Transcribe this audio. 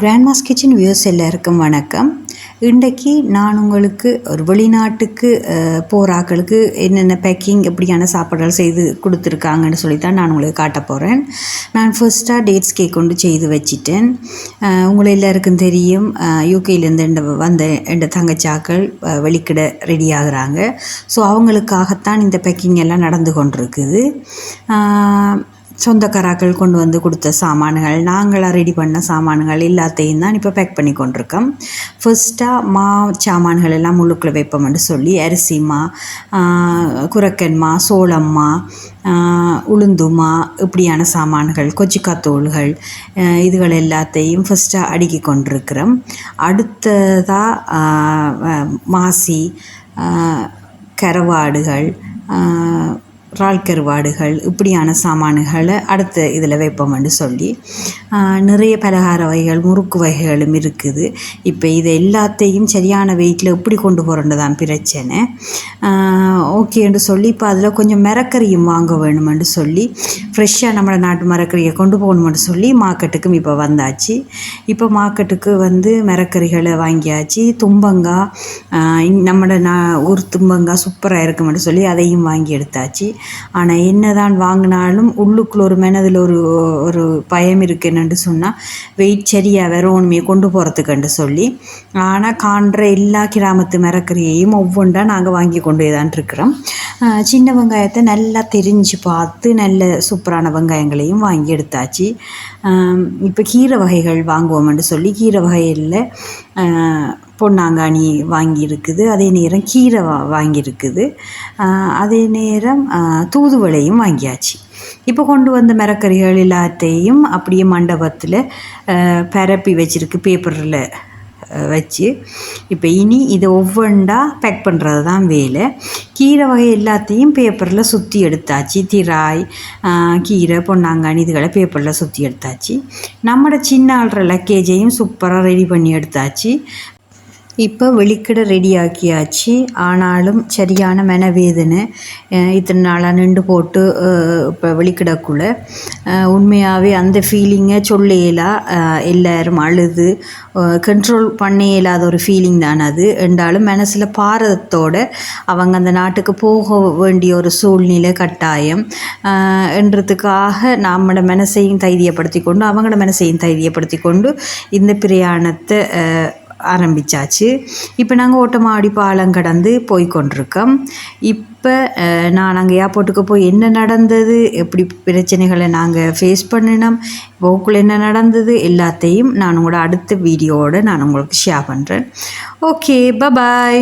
Grandma's kitchen views எல்லாருக்கும் வணக்கம். இன்றைக்கு நான் உங்களுக்கு ஒரு வெளிநாட்டுக்கு போகிறாக்களுக்கு என்னென்ன பேக்கிங் எப்படியான சாப்பாடுகள் செய்து கொடுத்துருக்காங்கன்னு சொல்லி தான் நான் உங்களுக்கு காட்ட போகிறேன் நான் ஃபர்ஸ்ட்டாக டேட்ஸ் கேக் கொண்டு செய்து வச்சிட்டேன். உங்களை எல்லாருக்கும் தெரியும் யூகேலேருந்து வந்த எந்த தங்கச்சாக்கள் வெளிக்கிட ரெடி ஆகுறாங்க. ஸோ அவங்களுக்காகத்தான் இந்த பேக்கிங் எல்லாம் நடந்து கொண்டிருக்குது. சொந்தக்காராக்கள் கொண்டு வந்து கொடுத்த சாமான்கள் நாங்களாக ரெடி பண்ண சாமான்கள் எல்லாத்தையும் தான் இப்போ பேக் பண்ணி கொண்டிருக்கோம். ஃபர்ஸ்ட்டாக மா சாமான்கள் எல்லாம் முழுக்கில் வைப்போம்னு சொல்லி அரிசிமா குரக்கன்மா சோளம்மா உளுந்துமா இப்படியான சாமான்கள் கொச்சிக்காத்தூள்கள் இதுகள் எல்லாத்தையும் ஃபஸ்ட்டாக அடுக்கி கொண்டிருக்கிறோம். அடுத்ததாக மாசி கரவாடுகள் ரால் கருவாடுகள் இப்படியான சாமான்களை அடுத்த இதில் வைப்போம்னு சொல்லி நிறைய பலகார வகைகள் முறுக்கு வகைகளும் இருக்குது. இப்போ இதை எல்லாத்தையும் சரியான வெயிட்டில் எப்படி கொண்டு போகிறோன்னு தான் பிரச்சனை ஓகேன்னு சொல்லி இப்போ அதில் கொஞ்சம் மரக்கறியும் வாங்க வேணுமென்று சொல்லி ஃப்ரெஷ்ஷாக நம்ம நாட்டு மரக்கறியை கொண்டு போகணுமென்று சொல்லி மார்க்கெட்டுக்கும் இப்போ வந்தாச்சு. இப்போ மார்க்கெட்டுக்கு வந்து மரக்கறிகளை வாங்கியாச்சு. தும்பங்காய் நம்மளோட நான் ஊர் தும்பங்காய் சூப்பராக இருக்குமென்று சொல்லி அதையும் வாங்கி எடுத்தாச்சு. ஆனால் என்ன தான் வாங்கினாலும் உள்ளுக்குள்ள ஒரு மனதில் ஒரு ஒரு பயம் இருக்குன்னு சொன்னால் வெயிட் சரியாக வேற ஒன்றுமே கொண்டு போகிறதுக்குன்னு சொல்லி. ஆனால் காண்ற எல்லா கிராமத்து மரக்கறியையும் ஒவ்வொன்றா நாங்கள் வாங்கி கொண்டு தான் இருக்கிறோம். சின்ன வெங்காயத்தை நல்லா தெரிஞ்சு பார்த்து நல்ல சூப்பரான வெங்காயங்களையும் வாங்கி எடுத்தாச்சு. இப்போ கீரை வகைகள் வாங்குவோம்னு சொல்லி கீரை வகையில் பொன்னாங்கானி வாங்கியிருக்குது அதே நேரம் கீரை வா வாங்கியிருக்குது. அதே நேரம் தூதுவளையும் வாங்கியாச்சு. இப்போ கொண்டு வந்த மரக்கறிகள் எல்லாத்தையும் அப்படியே மண்டபத்தில் பரப்பி வச்சுருக்கு பேப்பரில் வச்சு. இப்போ இனி இதை ஒவ்வொன்றா பேக் பண்ணுறது தான் வேலை. கீரை வகை எல்லாத்தையும் பேப்பரில் சுற்றி எடுத்தாச்சு. திராய் கீரை பொன்னாங்கானி இதுகளை பேப்பரில் சுற்றி எடுத்தாச்சு. நம்மளோட சின்ன ஆள்ற லக்கேஜையும் சூப்பராக ரெடி பண்ணி எடுத்தாச்சு. இப்போ வெளிக்கிட ரெடி ஆக்கியாச்சு. ஆனாலும் சரியான மனவேதனை இத்தனை நாளாக நின்று போட்டு இப்போ வெளிக்கிடக்குள்ள. உண்மையாகவே அந்த ஃபீலிங்கை சொல்லையிலா எல்லாரும் அழுது கண்ட்ரோல் பண்ண இயலாத ஒரு ஃபீலிங் தான் அது. என்றாலும் மனசில் பாரதத்தோடு அவங்க அந்த நாட்டுக்கு போக வேண்டிய ஒரு சூழ்நிலை கட்டாயம். என்றதுக்காக நம்மளோட மனசையும் தைரியப்படுத்தி கொண்டு அவங்களோட மனசையும் தைரியப்படுத்தி கொண்டு இந்த பிரயாணத்தை ஆரம்பித்தாச்சு இப்போ நாங்கள் ஓட்டமாடி பாலம் கடந்து போய் கொண்டிருக்கோம். இப்போ நான் அங்கே ஏர்போர்ட்டுக்கு போய் என்ன நடந்தது? எப்படி பிரச்சனைகளை நாங்கள் ஃபேஸ் பண்ணினோம்? போக்குள்ள என்ன நடந்தது? எல்லாத்தையும் நான் உங்களோட அடுத்த வீடியோவோடு நான் உங்களுக்கு ஷேர் பண்ணுறேன் ஓகே பபாய்